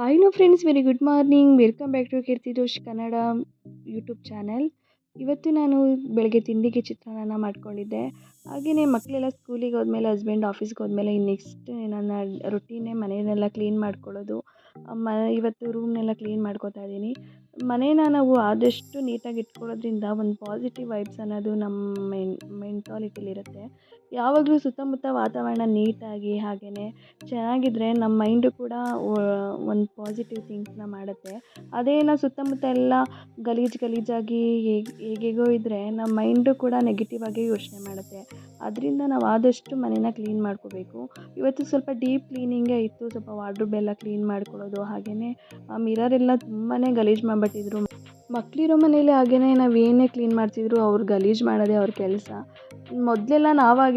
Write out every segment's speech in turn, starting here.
Hi friends very good morning welcome back to Keerthi Dosh Kannada YouTube channel ಇವತ್ತು ನಾನು ಬೆಳಗ್ಗೆ ತಿಂಡಿಗೆ ಚಿತ್ರಾನ್ನ ಮಾಡ್ಕೊಂಡಿದ್ದೆ. ಹಾಗೆಯೇ ಮಕ್ಕಳೆಲ್ಲ ಸ್ಕೂಲಿಗೆ ಹೋದ್ಮೇಲೆ ಹಸ್ಬೆಂಡ್ ಆಫೀಸ್ಗೆ ಹೋದ್ಮೇಲೆ, ಇನ್ನು ನೆಕ್ಸ್ಟ್ ನನ್ನ ರೊಟೀನೇ ಮನೆಯನ್ನೆಲ್ಲ ಕ್ಲೀನ್ ಮಾಡ್ಕೊಳ್ಳೋದು. ಮ ಇವತ್ತು ರೂಮ್ನೆಲ್ಲ ಕ್ಲೀನ್ ಮಾಡ್ಕೊತಾ ಇದ್ದೀನಿ. ಮನೇನ ನಾವು ಆದಷ್ಟು ನೀಟಾಗಿ ಇಟ್ಕೊಳ್ಳೋದ್ರಿಂದ ಒಂದು ಪಾಸಿಟಿವ್ ವೈಬ್ಸ್ ಅನ್ನೋದು ನಮ್ಮ ಮೆಂಟಾಲಿಟಿಲಿರುತ್ತೆ ಯಾವಾಗಲೂ ಸುತ್ತಮುತ್ತ ವಾತಾವರಣ ನೀಟಾಗಿ ಹಾಗೆಯೇ ಚೆನ್ನಾಗಿದ್ದರೆ ನಮ್ಮ ಮೈಂಡು ಕೂಡ ಒಂದು ಪಾಸಿಟಿವ್ ಥಿಂಕ್ಸ್ನ ಮಾಡುತ್ತೆ. ಅದೇ ನಾವು ಸುತ್ತಮುತ್ತ ಎಲ್ಲ ಗಲೀಜು ಗಲೀಜಾಗಿ ಹೇಗೆ ಹೇಗೇಗೋ ಇದ್ದರೆ ನಮ್ಮ ಮೈಂಡು ಕೂಡ ನೆಗೆಟಿವ್ ಆಗಿ ಯೋಚನೆ ಮಾಡುತ್ತೆ. ಅದರಿಂದ ನಾವು ಆದಷ್ಟು ಮನೇನ ಕ್ಲೀನ್ ಮಾಡ್ಕೋಬೇಕು. ಇವತ್ತು ಸ್ವಲ್ಪ ಡೀಪ್ ಕ್ಲೀನಿಂಗೇ ಇತ್ತು. ಸ್ವಲ್ಪ ವಾರ್ಡ್ರೋಬ್ ಎಲ್ಲ ಕ್ಲೀನ್ ಮಾಡ್ಕೊಳ್ಳೋದು ಹಾಗೆಯೇ ಮಿರರ್ ಎಲ್ಲ ತುಂಬಾ ಗಲೀಜು ಮಾಡಿಬಿಟ್ಟಿದ್ರು. ಮಕ್ಕಳಿರೋ ಮನೇಲಿ ಹಾಗೆಯೇ ನಾವು ಏನೇ ಕ್ಲೀನ್ ಮಾಡ್ತಿದ್ರು ಅವ್ರು ಗಲೀಜು ಮಾಡೋದೇ ಅವ್ರ ಕೆಲಸ. ಮೊದಲೆಲ್ಲ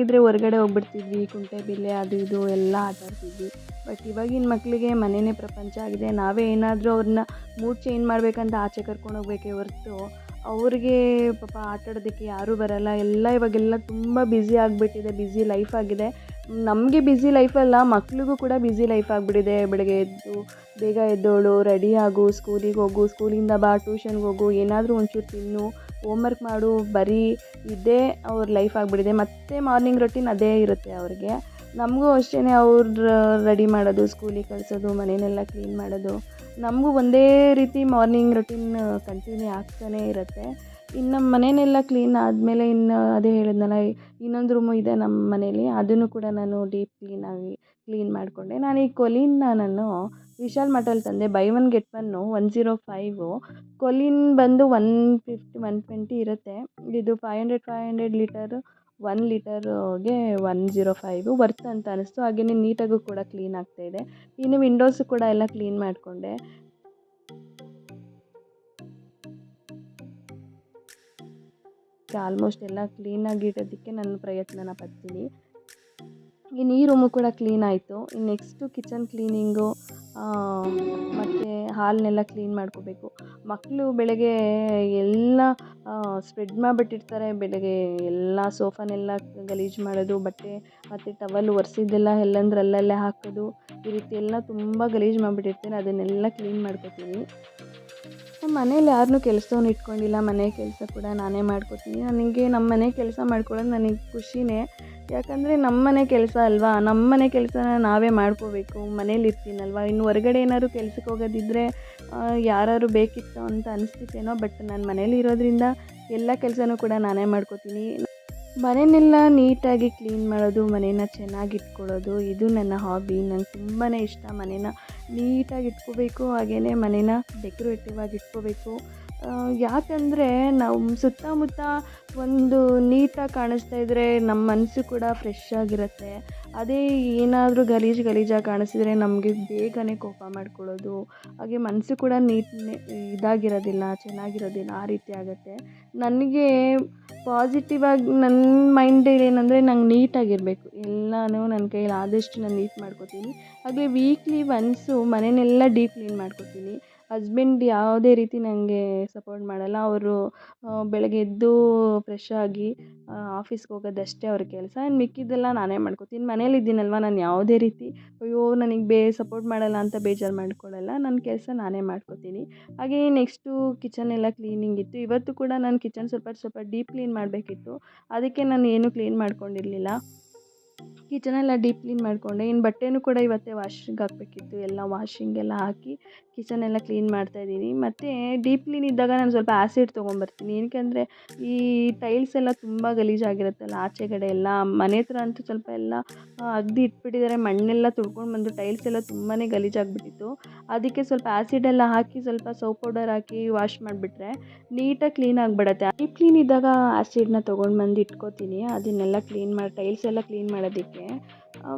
ನಾವಾಗಿದ್ದರೆ ಹೊರ್ಗಡೆ ಹೋಗ್ಬಿಡ್ತಿದ್ವಿ ಕುಂಟೆಬಿಲ್ಲೆ ಅದು ಇದು ಎಲ್ಲ ಆಟ ಆಡ್ತಿದ್ವಿ ಬಟ್ ಇವಾಗಿನ ಮಕ್ಕಳಿಗೆ ಮನೆಯೇ ಪ್ರಪಂಚ ಆಗಿದೆ. ನಾವೇ ಏನಾದರೂ ಅವ್ರನ್ನ ಮೂಡ್ ಚೇಂಜ್ ಮಾಡಬೇಕಂತ ಆಚೆ ಕರ್ಕೊಂಡು ಹೋಗ್ಬೇಕೇ ಹೊರ್ತು ಅವ್ರಿಗೆ ಪಾಪ ಆಟಾಡೋದಕ್ಕೆ ಯಾರೂ ಬರಲ್ಲ. ಎಲ್ಲ ಇವಾಗೆಲ್ಲ ತುಂಬ ಬ್ಯುಸಿ ಆಗಿಬಿಟ್ಟಿದೆ ಬ್ಯುಸಿ ಲೈಫ್ ಆಗಿದೆ. ನಮಗೆ ಬ್ಯುಸಿ ಲೈಫಲ್ಲ ಮಕ್ಳಿಗೂ ಕೂಡ ಬ್ಯುಸಿ ಲೈಫ್ ಆಗಿಬಿಟ್ಟಿದೆ. ಬೆಳಗ್ಗೆ ಎದ್ದು, ಬೇಗ ಎದ್ದೋಳು ರೆಡಿ ಆಗು ಸ್ಕೂಲಿಗೆ ಹೋಗು ಸ್ಕೂಲಿಂದ ಬಾ ಟ್ಯೂಷನ್ಗೆ ಹೋಗು, ಏನಾದರೂ ಒಂಚೂರು ತಿನ್ನು. ಹೋಮ್ವರ್ಕ್ ಮಾಡು, ಬರೀ ಇದೇ ಅವ್ರ ಲೈಫ್ ಆಗಿಬಿಟ್ಟಿದೆ. ಮತ್ತು ಮಾರ್ನಿಂಗ್ ರೊಟೀನ್ ಅದೇ ಇರುತ್ತೆ ಅವ್ರಿಗೆ. ನಮಗೂ ಅಷ್ಟೇ ಅವ್ರ ರೆಡಿ ಮಾಡೋದು ಸ್ಕೂಲಿಗೆ ಕಳಿಸೋದು ಮನೆಯನ್ನೆಲ್ಲ ಕ್ಲೀನ್ ಮಾಡೋದು. ನಮಗೂ ಒಂದೇ ರೀತಿ ಮಾರ್ನಿಂಗ್ ರೊಟೀನ್ ಕಂಟಿನ್ಯೂ ಆಗ್ತಾನೆ ಇರುತ್ತೆ. ಇನ್ನು ನಮ್ಮ ಮನೆಯನ್ನೆಲ್ಲ ಕ್ಲೀನ್ ಆದಮೇಲೆ ಇನ್ನು ಅದೇ ಹೇಳಿದ್ನಲ್ಲ, ಇನ್ನೊಂದು ರೂಮು ಇದೆ ನಮ್ಮ ಮನೇಲಿ. ಅದನ್ನು ಕೂಡ ನಾನು ಡೀಪ್ ಕ್ಲೀನಾಗಿ ಕ್ಲೀನ್ ಮಾಡಿಕೊಂಡೆ. ನಾನು ಈ ಕೊಲೀನ್ನ ನಾನು ವಿಶಾಲ್ ಮಾರ್ಟಲ್ಲಿ ತಂದೆ buy one get one one zero five. Colin ಬಂದು ಒನ್ ಫಿಫ್ಟಿ, ಒನ್ ಟ್ವೆಂಟಿ ಇರುತ್ತೆ. ಇದು five hundred five hundred litre one ಲೀಟರ್ಗೆ ಒನ್ ಜೀರೋ ಫೈವು ವರ್ತ್ ಅಂತ ಅನ್ನಿಸ್ತು ಹಾಗೆಯೇ ನೀಟಾಗೂ ಕೂಡ ಕ್ಲೀನ್ ಆಗ್ತಾಯಿದೆ ಇನ್ನು ವಿಂಡೋಸು ಕೂಡ ಎಲ್ಲ ಕ್ಲೀನ್ ಮಾಡಿಕೊಂಡೆ. ಆಲ್ಮೋಸ್ಟ್ ಎಲ್ಲ ಕ್ಲೀನಾಗಿ ಇಡೋದಕ್ಕೆ ನಾನು ಪ್ರಯತ್ನನ ಪಡ್ತೀನಿ. ಈ ರೂಮು ಕೂಡ ಕ್ಲೀನ್ ಆಯಿತು. ಇನ್ನು ನೆಕ್ಸ್ಟು ಕಿಚನ್ ಕ್ಲೀನಿಂಗು ಮತ್ತು ಹಾಲನ್ನೆಲ್ಲ ಕ್ಲೀನ್ ಮಾಡ್ಕೋಬೇಕು. ಮಕ್ಕಳು ಬೆಳಗ್ಗೆ ಎಲ್ಲ ಸ್ಪ್ರೆಡ್ ಮಾಡಿಬಿಟ್ಟಿರ್ತಾರೆ. ಬೆಳಗ್ಗೆ ಎಲ್ಲ ಸೋಫಾನೆಲ್ಲ ಗಲೀಜು ಮಾಡೋದು, ಬಟ್ಟೆ, ಮತ್ತು ಟವಲ್ ಒರೆಸಿದ್ದೆಲ್ಲ ಎಲ್ಲಂದ್ರೆ ಅಲ್ಲಲ್ಲೇ ಹಾಕೋದು. ಈ ರೀತಿ ಎಲ್ಲ ತುಂಬ ಗಲೀಜು ಮಾಡಿಬಿಟ್ಟಿರ್ತಾರೆ. ಅದನ್ನೆಲ್ಲ ಕ್ಲೀನ್ ಮಾಡ್ಕೋತೀನಿ. ನಮ್ಮ ಮನೇಲಿ ಯಾರನ್ನೂ ಕೆಲಸವನ್ನು ಇಟ್ಕೊಂಡಿಲ್ಲ. ಮನೆ ಕೆಲಸ ಕೂಡ ನಾನೇ ಮಾಡ್ಕೋತೀನಿ. ನನಗೆ ನಮ್ಮ ಮನೆ ಕೆಲಸ ಮಾಡ್ಕೊಳ್ಳೋದು ನನಗೆ ಖುಷಿನೇ. ಯಾಕಂದರೆ ನಮ್ಮನೆ ಕೆಲಸ ಅಲ್ವಾ? ನಮ್ಮನೆ ಕೆಲಸನ ನಾವೇ ಮಾಡ್ಕೋಬೇಕು, ಮನೇಲಿ ಇರ್ತೀನಲ್ವ ಇನ್ನು ಹೊರ್ಗಡೆ ಏನಾದ್ರು ಕೆಲ್ಸಕ್ಕೆ ಹೋಗೋದಿದ್ರೆ ಯಾರಾದ್ರು ಬೇಕಿತ್ತು ಅಂತ ಅನಿಸ್ತಿತ್ತೇನೋ ಬಟ್ ನಾನು ಮನೇಲಿ ಇರೋದ್ರಿಂದ ಎಲ್ಲ ಕೆಲಸನೂ ಕೂಡ ನಾನೇ ಮಾಡ್ಕೋತೀನಿ. ಮನೆಯನ್ನೆಲ್ಲ ನೀಟಾಗಿ ಕ್ಲೀನ್ ಮಾಡೋದು, ಮನೇನ ಚೆನ್ನಾಗಿ ಇಟ್ಕೊಳ್ಳೋದು, ಇದು ನನ್ನ ಹಾಬಿ ನಂಗೆ ತುಂಬಾ ಇಷ್ಟ ಮನೇನ ನೀಟಾಗಿ ಇಟ್ಕೋಬೇಕು ಹಾಗೆಯೇ ಮನೇನ ಡೆಕೋರೇಟಿವ್ ಆಗಿ ಇಟ್ಕೋಬೇಕು. ಯಾಕಂದರೆ ನಮ್ಮ ಸುತ್ತಮುತ್ತ ಒಂದು ನೀಟಾಗಿ ಕಾಣಿಸ್ತಾ ಇದ್ದರೆ ನಮ್ಮ ಮನಸ್ಸು ಕೂಡ ಫ್ರೆಶ್ ಆಗಿರುತ್ತೆ. ಅದೇ ಏನಾದರೂ ಗಲೀಜು ಗಲೀಜಾಗಿ ಕಾಣಿಸಿದ್ರೆ ನಮಗೆ ಬೇಗನೆ ಕೋಪ ಮಾಡ್ಕೊಳ್ಳೋದು, ಹಾಗೆ ಮನಸ್ಸು ಕೂಡ ನೀಟ್ ಇದಾಗಿರೋದಿಲ್ಲ, ಚೆನ್ನಾಗಿರೋದಿಲ್ಲ, ಆ ರೀತಿ ಆಗುತ್ತೆ. ನನಗೆ ಪಾಸಿಟಿವ್ ಆಗಿ ನನ್ನ ಮೈಂಡ್ ಏನಂದರೆ ನಂಗೆ ನೀಟಾಗಿರಬೇಕು ಎಲ್ಲನೂ ನನ್ನ ಕೈಯಲ್ಲಿ ಆದಷ್ಟು ನಾನು ನೀಟ್ ಮಾಡ್ಕೋತೀನಿ. ಹಾಗೆ ವೀಕ್ಲಿ ಒನ್ಸು ಮನೆಯನ್ನೆಲ್ಲ ಡೀಪ್ ಕ್ಲೀನ್ ಮಾಡ್ಕೋತೀನಿ. ಹಸ್ಬೆಂಡ್ ಯಾವುದೇ ರೀತಿ ನನಗೆ ಸಪೋರ್ಟ್ ಮಾಡಲ್ಲ. ಅವರು ಬೆಳಗ್ಗೆ ಎದ್ದು ಫ್ರೆಶ್ ಆಗಿ ಆಫೀಸ್ಗೆ ಹೋಗೋದಷ್ಟೇ ಅವ್ರ ಕೆಲಸ. ಇನ್ನು ಮಿಕ್ಕಿದ್ದೆಲ್ಲ ನಾನೇ ಮಾಡ್ಕೋತೀನಿ ಮನೇಲಿದ್ದೀನಲ್ವ ನಾನು ಯಾವುದೇ ರೀತಿ. ಅಯ್ಯೋ, ನನಗೆ ಬೇ ಸಪೋರ್ಟ್ ಮಾಡಲ್ಲ ಅಂತ ಬೇಜಾರು ಮಾಡ್ಕೊಳ್ಳಲ್ಲ ನನ್ನ ಕೆಲಸ ನಾನೇ ಮಾಡ್ಕೋತೀನಿ. ಹಾಗೇ ನೆಕ್ಸ್ಟು ಕಿಚನ್ ಎಲ್ಲ ಕ್ಲೀನಿಂಗ್ ಇತ್ತು. ಇವತ್ತು ಕೂಡ ನಾನು ಕಿಚನ್ ಸ್ವಲ್ಪ ಸ್ವಲ್ಪ ಡೀಪ್ ಕ್ಲೀನ್ ಮಾಡಬೇಕಿತ್ತು. ಅದಕ್ಕೆ ನಾನು ಏನೂ ಕ್ಲೀನ್ ಮಾಡ್ಕೊಂಡಿರಲಿಲ್ಲ. ಕಿಚನೆಲ್ಲ ಡೀಪ್ ಕ್ಲೀನ್ ಮಾಡಿಕೊಂಡೆ. ಇನ್ನು ಬಟ್ಟೆನೂ ಕೂಡ ಇವತ್ತೇ ವಾಷಿಂಗ್ ಹಾಕಬೇಕಿತ್ತು. ಎಲ್ಲ ವಾಷಿಂಗ್ ಎಲ್ಲ ಹಾಕಿ ಕಿಚನೆಲ್ಲ ಕ್ಲೀನ್ ಮಾಡ್ತಾಯಿದ್ದೀನಿ ಮತ್ತು ಡೀಪ್ ಕ್ಲೀನ್ ಇದ್ದಾಗ ನಾನು ಸ್ವಲ್ಪ ಆ್ಯಸಿಡ್ ತೊಗೊಂಬರ್ತೀನಿ. ಏನಕ್ಕೆ ಅಂದರೆ ಈ ಟೈಲ್ಸ್ ಎಲ್ಲ ತುಂಬ ಗಲೀಜಾಗಿರುತ್ತಲ್ಲ ಆಚೆಕಡೆ ಎಲ್ಲ ಮನೆ ಹತ್ರ ಅಂತೂ ಸ್ವಲ್ಪ ಎಲ್ಲ ಅಗ್ದಿ ಇಟ್ಬಿಟ್ಟಿದ್ದಾರೆ. ಮಣ್ಣೆಲ್ಲ ತುಳ್ಕೊಂಡು ಬಂದು ಟೈಲ್ಸ್ ಎಲ್ಲ ತುಂಬಾ ಗಲೀಜಾಗಿಬಿಟ್ಟಿತ್ತು. ಅದಕ್ಕೆ ಸ್ವಲ್ಪ ಆ್ಯಸಿಡ್ ಎಲ್ಲ ಹಾಕಿ ಸ್ವಲ್ಪ ಸೋಪ್ ಪೌಡರ್ ಹಾಕಿ ವಾಶ್ ಮಾಡಿಬಿಟ್ರೆ ನೀಟಾಗಿ ಕ್ಲೀನ್ ಆಗಿಬಿಡತ್ತೆ. ಡೀಪ್ ಕ್ಲೀನ್ ಇದ್ದಾಗ ಆ್ಯಸಿಡ್ನ ತೊಗೊಂಡು ಬಂದು ಇಟ್ಕೋತೀನಿ. ಅದನ್ನೆಲ್ಲ ಕ್ಲೀನ್ ಮಾಡಿ ಟೈಲ್ಸ್ ಎಲ್ಲ ಕ್ಲೀನ್ ಮಾಡೋದಕ್ಕೆ.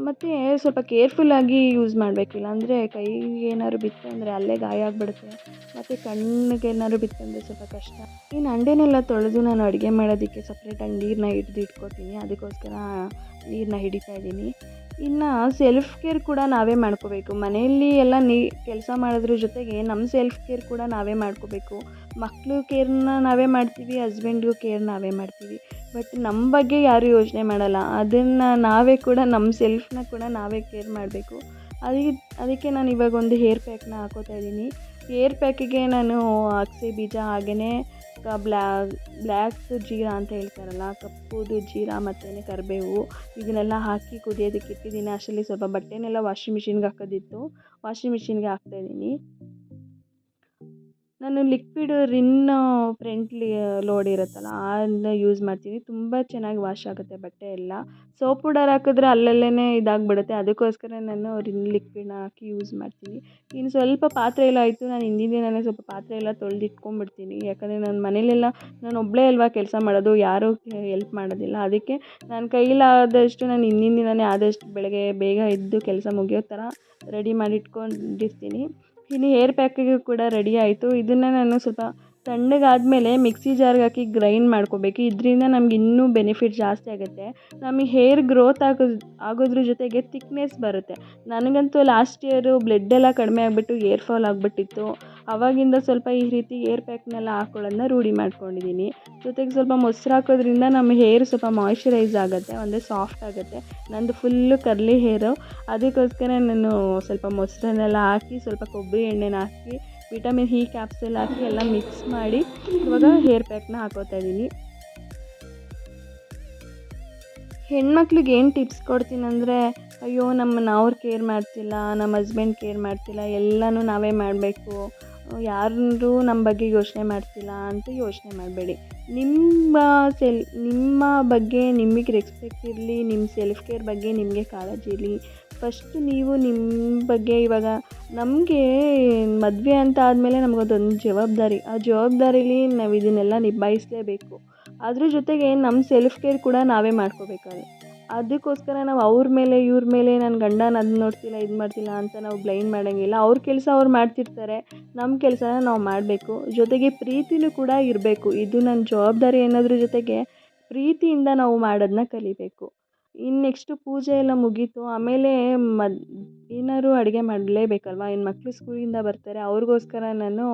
ಮತ್ತು ಸ್ವಲ್ಪ ಕೇರ್ಫುಲ್ಲಾಗಿ ಯೂಸ್ ಮಾಡಬೇಕು. ಇಲ್ಲಾಂದರೆ ಕೈಗೆ ಏನಾದ್ರು ಬಿತ್ತು ಅಂದರೆ ಅಲ್ಲೇ ಗಾಯ ಆಗಿಬಿಡುತ್ತೆ. ಮತ್ತು ಕಣ್ಣಿಗೆ ಏನಾದ್ರು ಬಿತ್ತು ಅಂದರೆ ಸ್ವಲ್ಪ ಕಷ್ಟ. ಇನ್ನು ಹಂಡೆನೆಲ್ಲ ತೊಳೆದು ನಾನು ಅಡುಗೆ ಮಾಡೋದಕ್ಕೆ ಸಪ್ರೇಟಾಗಿ ನೀರನ್ನ ಹಿಡ್ದು ಇಟ್ಕೊತೀನಿ. ಅದಕ್ಕೋಸ್ಕರ ನೀರನ್ನ ಹಿಡಿತಾ ಇದ್ದೀನಿ. ಇನ್ನು ಸೆಲ್ಫ್ ಕೇರ್ ಕೂಡ ನಾವೇ ಮಾಡ್ಕೋಬೇಕು. ಮನೆಯಲ್ಲಿ ಎಲ್ಲ ನೀ, ಕೆಲಸ ಮಾಡೋದ್ರ ಜೊತೆಗೆ ನಮ್ಮ ಸೆಲ್ಫ್ ಕೇರ್ ಕೂಡ ನಾವೇ ಮಾಡ್ಕೋಬೇಕು. ಮಕ್ಕಳು ಕೇರ್ನ ನಾವೇ ಮಾಡ್ತೀವಿ ಹಸ್ಬೆಂಡ್ಗೂ ಕೇರ್ ನಾವೇ ಮಾಡ್ತೀವಿ. ಬಟ್ ನಮ್ಮ ಬಗ್ಗೆ ಯಾರೂ ಯೋಚನೆ ಮಾಡೋಲ್ಲ. ಅದನ್ನು ನಾವೇ ಕೂಡ ನಮ್ಮ ಸೆಲ್ಫನ್ನ ಕೂಡ ನಾವೇ ಕೇರ್ ಮಾಡಬೇಕು. ಅದಕ್ಕೆ ಅದಕ್ಕೆ ನಾನು ಇವಾಗ ಒಂದು ಹೇರ್ ಪ್ಯಾಕ್ನ ಹಾಕೋತಾ ಇದ್ದೀನಿ. ಹೇರ್ ಪ್ಯಾಕಿಗೆ ನಾನು ಅಗಸೆ ಬೀಜ ಹಾಗೆಯೇ ಬ್ಲ್ಯಾ ಬ್ಲ್ಯಾಕ್ ಜೀರಾ ಅಂತ ಹೇಳ್ತಾರಲ್ಲ ಕಪ್ಪುದು ಜೀರಾ ಮತ್ತು ಕರಿಬೇವು, ಇದನ್ನೆಲ್ಲ ಹಾಕಿ ಕುದಿಯೋದಕ್ಕೆ ಇಟ್ಟಿದ್ದೀನಿ. ಅಷ್ಟರಲ್ಲಿ ಸ್ವಲ್ಪ ಬಟ್ಟೆನೆಲ್ಲ ವಾಷಿಂಗ್ ಮಿಷಿನ್ಗೆ ಹಾಕೋದಿತ್ತು. ವಾಷಿಂಗ್ ಮಿಷಿನ್ಗೆ ಹಾಕ್ತಾಯಿದ್ದೀನಿ ನಾನು ಲಿಕ್ವಿಡ್ ರಿನ್ ಫ್ರೆಂಟ್ಲಿ ಲೋಡ್ ಇರುತ್ತಲ್ಲ ಅದನ್ನ ಯೂಸ್ ಮಾಡ್ತೀನಿ. ತುಂಬ ಚೆನ್ನಾಗಿ ವಾಶ್ ಆಗುತ್ತೆ ಬಟ್ಟೆ ಎಲ್ಲ. ಸೋಪ್ ಪೌಡರ್ ಹಾಕಿದ್ರೆ ಅಲ್ಲಲ್ಲೇ ಇದಾಗಿಬಿಡುತ್ತೆ. ಅದಕ್ಕೋಸ್ಕರ ನಾನು ರಿನ್ ಲಿಕ್ವಿಡ್ನ ಹಾಕಿ ಯೂಸ್ ಮಾಡ್ತೀನಿ. ಇನ್ನು ಸ್ವಲ್ಪ ಪಾತ್ರೆ ಎಲ್ಲ ಆಯಿತು. ನಾನು ಹಿಂದಿನ ದಿನವೇ ಸ್ವಲ್ಪ ಪಾತ್ರೆ ಎಲ್ಲ ತೊಳ್ದು ಇಟ್ಕೊಂಡ್ಬಿಡ್ತೀನಿ ಯಾಕಂದರೆ ನನ್ನ ಮನೇಲೆಲ್ಲ, ನಾನು ಒಬ್ಬಳೇ ಅಲ್ವಾ ಕೆಲಸ ಮಾಡೋದು, ಯಾರೂ ಎಲ್ಪ್ ಮಾಡೋದಿಲ್ಲ. ಅದಕ್ಕೆ ನನ್ನ ಕೈಲಾದಷ್ಟು ನಾನು ಹಿಂದಿನ ದಿನವೇ ಆದಷ್ಟು ಬೆಳಗ್ಗೆ ಬೇಗ ಎದ್ದು ಕೆಲಸ ಮುಗಿಯೋ ಥರ ರೆಡಿ ಮಾಡಿ ಇಟ್ಕೊಂಡಿರ್ತೀನಿ ಇನ್ನು ಹೇರ್ ಪ್ಯಾಕಿಗೂ ಕೂಡ ರೆಡಿ ಆಯಿತು. ಇದನ್ನು ನಾನು ಸ್ವಲ್ಪ ತಣ್ಣಗಾದಮೇಲೆ ಮಿಕ್ಸಿ ಜಾರ್ಗೆ ಹಾಕಿ ಗ್ರೈಂಡ್ ಮಾಡ್ಕೋಬೇಕು. ಇದರಿಂದ ನಮ್ಗೆ ಇನ್ನೂ ಬೆನಿಫಿಟ್ ಜಾಸ್ತಿ ಆಗುತ್ತೆ. ನಮಗೆ ಹೇರ್ ಗ್ರೋತ್ ಆಗೋ, ಆಗೋದ್ರ ಜೊತೆಗೆ ತಿಕ್ನೆಸ್ ಬರುತ್ತೆ. ನನಗಂತೂ ಲಾಸ್ಟ್ ಇಯರು ಬ್ಲಡ್ ಎಲ್ಲ ಕಡಿಮೆ ಆಗಿಬಿಟ್ಟು ಏರ್ ಫಾಲ್ ಆಗಿಬಿಟ್ಟಿತ್ತು. ಆವಾಗಿಂದ ಸ್ವಲ್ಪ ಈ ರೀತಿ ಏರ್ ಪ್ಯಾಕ್ನೆಲ್ಲ ಹಾಕೊಳ್ಳೋದನ್ನ ರೂಢಿ ಮಾಡ್ಕೊಂಡಿದ್ದೀನಿ. ಜೊತೆಗೆ ಸ್ವಲ್ಪ ಮೊಸರು ಹಾಕೋದ್ರಿಂದ ನಮ್ಮ ಹೇರ್ ಸ್ವಲ್ಪ ಮಾಯ್ಶ್ಚರೈಸ್ ಆಗುತ್ತೆ ಅಂದರೆ ಸಾಫ್ಟ್ ಆಗುತ್ತೆ. ನಂದು ಫುಲ್ಲು ಕರ್ಲಿ ಹೇರು ಅದಕ್ಕೋಸ್ಕರ ನಾನು ಸ್ವಲ್ಪ ಮೊಸರನ್ನೆಲ್ಲ ಹಾಕಿ, ಸ್ವಲ್ಪ ಕೊಬ್ಬರಿ ಎಣ್ಣೆನ ಹಾಕಿ ವಿಟಮಿನ್ ಹಿ ಕ್ಯಾಪ್ಸೂಲ್ ಹಾಕಿ ಎಲ್ಲ ಮಿಕ್ಸ್ ಮಾಡಿ ಇವಾಗ ಹೇರ್ ಪ್ಯಾಕ್ನ ಹಾಕೋತಾ ಇದ್ದೀನಿ ಹೆಣ್ಮಕ್ಳಿಗೆ ಏನು ಟಿಪ್ಸ್ ಕೊಡ್ತೀನಿ ಅಂದರೆ ಅಯ್ಯೋ ನಮ್ಮ ಅವ್ರು ಕೇರ್ ಮಾಡ್ತಿಲ್ಲ, ನಮ್ಮ ಹಸ್ಬೆಂಡ್ ಕೇರ್ ಮಾಡ್ತಿಲ್ಲ, ಎಲ್ಲನೂ ನಾವೇ ಮಾಡಬೇಕು. ಯಾರೂ ನಮ್ಮ ಬಗ್ಗೆ ಯೋಚನೆ ಮಾಡ್ತಿಲ್ಲ ಅಂತ ಯೋಚನೆ ಮಾಡಬೇಡಿ. ನಿಮ್ಮ ಸೆಲ್, ನಿಮ್ಮ ಬಗ್ಗೆ ನಿಮಗೆ ರೆಸ್ಪೆಕ್ಟ್ ಇರಲಿ ನಿಮ್ಮ ಸೆಲ್ಫ್ ಕೇರ್ ಬಗ್ಗೆ ನಿಮಗೆ ಕಾಳಜಿ ಇರಲಿ. ಫಸ್ಟ್ ನೀವು ನಿಮ್ಮ ಬಗ್ಗೆ ಇವಾಗ ನಮಗೆ ಮದುವೆ ಅಂತ ಆದಮೇಲೆ ನಮಗದೊಂದು ಜವಾಬ್ದಾರಿ. ಆ ಜವಾಬ್ದಾರಿಲಿ ನಾವು ಇದನ್ನೆಲ್ಲ ನಿಭಾಯಿಸಲೇಬೇಕು. ಅದ್ರ ಜೊತೆಗೆ ನಮ್ಮ ಸೆಲ್ಫ್ ಕೇರ್ ಕೂಡ ನಾವೇ ಮಾಡ್ಕೋಬೇಕಾಗುತ್ತೆ. ಅದಕ್ಕೋಸ್ಕರ ನಾವು ಅವ್ರ ಮೇಲೆ, ಇವ್ರ ಮೇಲೆ ನನ್ನ ಗಂಡನ ಅದು ನೋಡ್ತಿಲ್ಲ, ಇದು ಮಾಡ್ತಿಲ್ಲ ಅಂತ ನಾವು ಬ್ಲೈಂಡ್ ಮಾಡೋಂಗಿಲ್ಲ. ಅವ್ರ ಕೆಲಸ ಅವ್ರು ಮಾಡ್ತಿರ್ತಾರೆ. ನಮ್ಮ ಕೆಲಸನ ನಾವು ಮಾಡಬೇಕು. ಜೊತೆಗೆ ಪ್ರೀತಿನೂ ಕೂಡ ಇರಬೇಕು. ಇದು ನನ್ನ ಜವಾಬ್ದಾರಿ ಅನ್ನೋದ್ರ ಜೊತೆಗೆ ಪ್ರೀತಿಯಿಂದ ನಾವು ಮಾಡೋದನ್ನ ಕಲಿಬೇಕು. ಇನ್ನು ನೆಕ್ಸ್ಟು ಪೂಜೆ ಎಲ್ಲ ಮುಗೀತು. ಆಮೇಲೆ ಮದ್, ಏನಾದ್ರು ಅಡುಗೆ ಮಾಡಲೇಬೇಕಲ್ವಾ? ಇನ್ನು ಮಕ್ಕಳು ಸ್ಕೂಲಿಂದ ಬರ್ತಾರೆ, ಅವ್ರಿಗೋಸ್ಕರ ನಾನು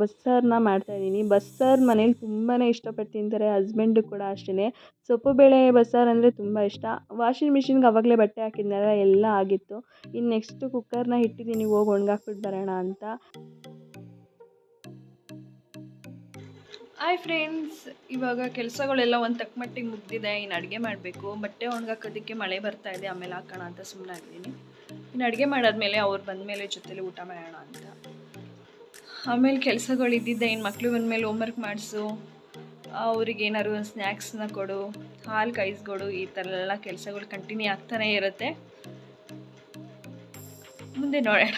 ಬಸ್ಸಾರನ್ನ ಮಾಡ್ತಾಯಿದ್ದೀನಿ ಬಸ್ಸಾರು ಮನೇಲಿ ತುಂಬಾ ಇಷ್ಟಪಟ್ಟು ತಿಂತಾರೆ, ಹಸ್ಬೆಂಡು ಕೂಡ ಅಷ್ಟೇ ಸೊಪ್ಪು ಬೇಳೆ ಬಸ್ಸಾರು ಅಂದರೆ ತುಂಬ ಇಷ್ಟ. ವಾಷಿಂಗ್ ಮಿಷಿನ್ಗೆ ಅವಾಗಲೇ ಬಟ್ಟೆ ಹಾಕಿದ್ನಲ್ಲ, ಎಲ್ಲ ಆಗಿತ್ತು. ಇನ್ನು ನೆಕ್ಸ್ಟು ಕುಕ್ಕರ್ನ ಇಟ್ಟಿದ್ದೀನಿ, ಹೋಗಿ ಒಣ್ಗಾಕ್ಬಿಟ್ಟು ಬರೋಣ ಅಂತ. ಹಾಯ್ ಫ್ರೆಂಡ್ಸ್ ಇವಾಗ ಕೆಲಸಗಳೆಲ್ಲ ಒಂದು ತಕ್ಕ ಮಟ್ಟಿಗೆ ಮುಗ್ದಿದೆ. ಇನ್ನು ಅಡುಗೆ ಮಾಡಬೇಕು. ಬಟ್ಟೆ ಒಣಗಾಕೋದಕ್ಕೆ ಮಳೆ ಬರ್ತಾ ಇದೆ. ಆಮೇಲೆ ಹಾಕೋಣ ಅಂತ ಸುಮ್ಮನೆ ಆಗಿದ್ದೀನಿ ಇನ್ನು ಅಡುಗೆ ಮಾಡಾದ್ಮೇಲೆ ಅವ್ರು ಬಂದಮೇಲೆ ಜೊತೇಲಿ ಊಟ ಮಾಡೋಣ ಅಂತ. ಆಮೇಲೆ ಕೆಲಸಗಳು ಇದ್ದಿದ್ದೆ. ಇನ್ನು ಮಕ್ಕಳು ಬಂದಮೇಲೆ ಹೋಮ್ವರ್ಕ್ ಮಾಡಿಸು. ಅವ್ರಿಗೆ ಏನಾದ್ರು ಒಂದು ಸ್ನ್ಯಾಕ್ಸ್ನ ಕೊಡು. ಹಾಲು ಕಾಯಿಸ್ಕೊಡು ಈ ಥರ ಎಲ್ಲ ಕೆಲಸಗಳು ಕಂಟಿನ್ಯೂ ಆಗ್ತಾನೇ ಇರುತ್ತೆ. ಮುಂದೆ ನೋಡೋಣ.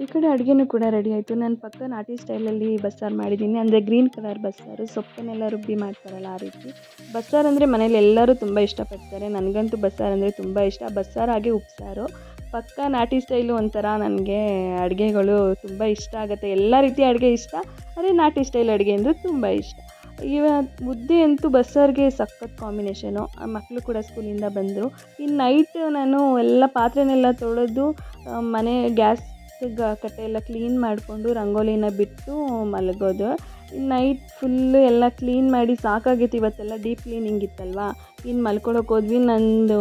ಈ ಕಡೆ ಅಡುಗೆನೂ ಕೂಡ ರೆಡಿ ಆಯಿತು. ನಾನು ಪಕ್ಕ ನಾಟಿ ಸ್ಟೈಲಲ್ಲಿ ಬಸ್ಸಾರು ಮಾಡಿದ್ದೀನಿ. ಅಂದರೆ ಗ್ರೀನ್ ಕಲರ್ ಬಸ್ಸಾರು, ಸೊಪ್ಪನ್ನೆಲ್ಲ ರುಬ್ಬಿ ಮಾಡ್ತಾರಲ್ಲ ಆ ರೀತಿ. ಬಸ್ಸಾರು ಅಂದರೆ ಮನೇಲಿ ಎಲ್ಲರೂ ತುಂಬ ಇಷ್ಟಪಡ್ತಾರೆ. ನನಗಂತೂ ಬಸ್ಸಾರು ಅಂದರೆ ತುಂಬ ಇಷ್ಟ. ಬಸ್ಸಾರು ಹಾಗೆ ಉಪ್ಸಾರು. ಪಕ್ಕ ನಾಟಿ ಸ್ಟೈಲು ಒಂಥರ ನನಗೆ ಅಡುಗೆಗಳು ತುಂಬ ಇಷ್ಟ ಆಗುತ್ತೆ. ಎಲ್ಲ ರೀತಿಯ ಅಡುಗೆ ಇಷ್ಟ. ಆದರೆ ನಾಟಿ ಸ್ಟೈಲ್ ಅಡುಗೆ ಅಂದರೆ ತುಂಬ ಇಷ್ಟ. ಇವ ಮುದ್ದೆ ಅಂತೂ ಬಸ್ಸಾರಿಗೆ ಸಖತ್ ಕಾಂಬಿನೇಷನು ಮಕ್ಕಳು ಕೂಡ ಸ್ಕೂಲಿಂದ ಬಂದರು. ಇನ್ನು ನೈಟ್ ನಾನು ಎಲ್ಲ ಪಾತ್ರೆನೆಲ್ಲ ತೊಳೆದು ಮನೆ ಗ್ಯಾಸ್ ಗ ಕಟ್ಟೆ ಎಲ್ಲ ಕ್ಲೀನ್ ಮಾಡಿಕೊಂಡು ರಂಗೋಲಿನ ಬಿಟ್ಟು ಮಲಗೋದು. ನೈಟ್ ಫುಲ್ಲು ಎಲ್ಲ ಕ್ಲೀನ್ ಮಾಡಿ ಸಾಕಾಗಿತ್ತು ಇವತ್ತೆಲ್ಲ ಡೀಪ್ ಕ್ಲೀನಿಂಗ್ ಇತ್ತಲ್ವಾ? ಇನ್ನು ಮಲ್ಕೊಳ್ಳೋಕೆ ಹೋದ್ವಿ. ನಂದು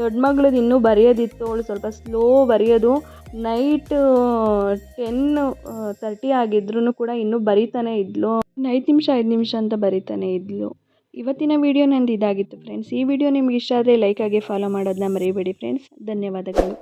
ದೊಡ್ಡ ಮಗಳದ್ದು ಇನ್ನೂ ಬರೆಯೋದಿತ್ತು. ಅವಳು ಸ್ವಲ್ಪ ಸ್ಲೋ ಬರೆಯೋದು. ನೈಟ್ ಟೆನ್ ತರ್ಟಿ ಆಗಿದ್ರೂ ಕೂಡ ಇನ್ನೂ ಬರೀತಾನೆ ಇದ್ಲು. ಐದು ನಿಮಿಷ ಐದು ನಿಮಿಷ ಅಂತ ಬರೀತಾನೆ ಇದ್ಲು. ಇವತ್ತಿನ ವಿಡಿಯೋ ನಂದು ಇದಾಗಿತ್ತು ಫ್ರೆಂಡ್ಸ್ ಈ ವಿಡಿಯೋ ನಿಮ್ಗೆ ಇಷ್ಟ ಆದರೆ ಲೈಕ್ ಆಗಿ ಫಾಲೋ ಮಾಡೋದನ್ನ ಮರಿಬೇಡಿ ಫ್ರೆಂಡ್ಸ್ ಧನ್ಯವಾದಗಳು.